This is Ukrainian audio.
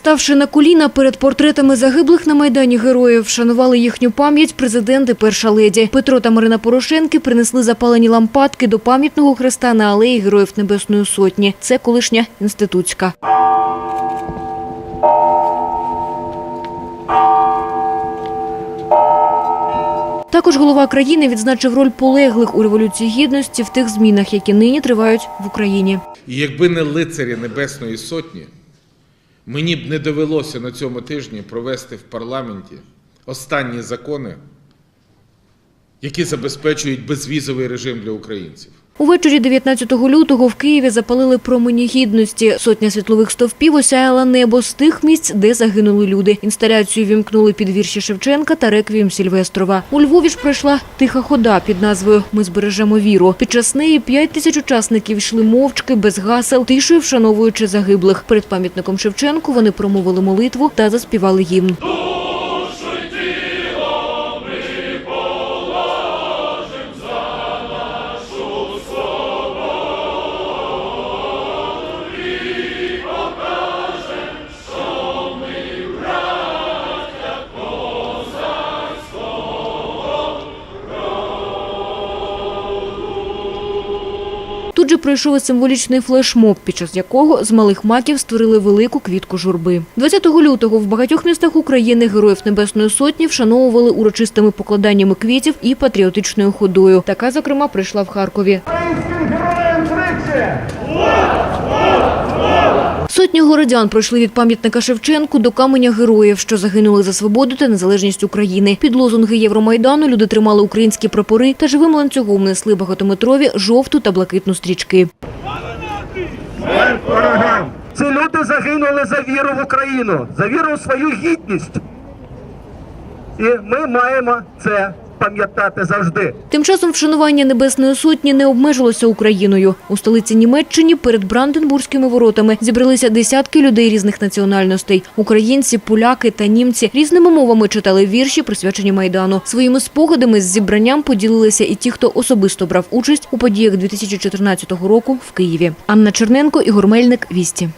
Ставши на коліна перед портретами загиблих на Майдані героїв, вшанували їхню пам'ять президент і перша леді. Петро та Марина Порошенки принесли запалені лампадки до пам'ятного хреста на алеї Героїв Небесної Сотні. Це колишня інститутська. Також голова країни відзначив роль полеглих у Революції Гідності в тих змінах, які нині тривають в Україні. Якби не лицарі Небесної Сотні, мені б не довелося на цьому тижні провести в парламенті останні закони, які забезпечують безвізовий режим для українців. Увечері 19 лютого в Києві запалили промені гідності. Сотня світлових стовпів осяяла небо з тих місць, де загинули люди. Інсталяцію вімкнули під вірші Шевченка та реквієм Сільвестрова. У Львові ж пройшла тиха хода під назвою Ми збережемо віру. Під час неї 5 тисяч учасників йшли мовчки, без гасел, тишою вшановуючи загиблих. Перед пам'ятником Шевченку вони промовили молитву та заспівали гімн. Же пройшов символічний флешмоб, під час якого з малих маків створили велику квітку журби. 20 лютого в багатьох містах України героїв Небесної Сотні вшановували урочистими покладаннями квітів і патріотичною ходою. Така, зокрема, прийшла в Харкові. Українським героям тричі! Сотні городян пройшли від пам'ятника Шевченку до каменя героїв, що загинули за свободу та незалежність України. Під лозунги Євромайдану люди тримали українські прапори та живим ланцюгом несли багатометрові жовту та блакитну стрічки. Ці люди загинули за віру в Україну, за віру в свою гідність. І ми маємо це пам'ятати завжди. Тим часом вшанування Небесної Сотні не обмежилося Україною. У столиці Німеччині перед Бранденбурзькими воротами зібралися десятки людей різних національностей. Українці, поляки та німці різними мовами читали вірші, присвячені Майдану. Своїми спогадами з зібранням поділилися і ті, хто особисто брав участь у подіях 2014 року в Києві. Анна Черненко, Ігор Мельник, Вісті.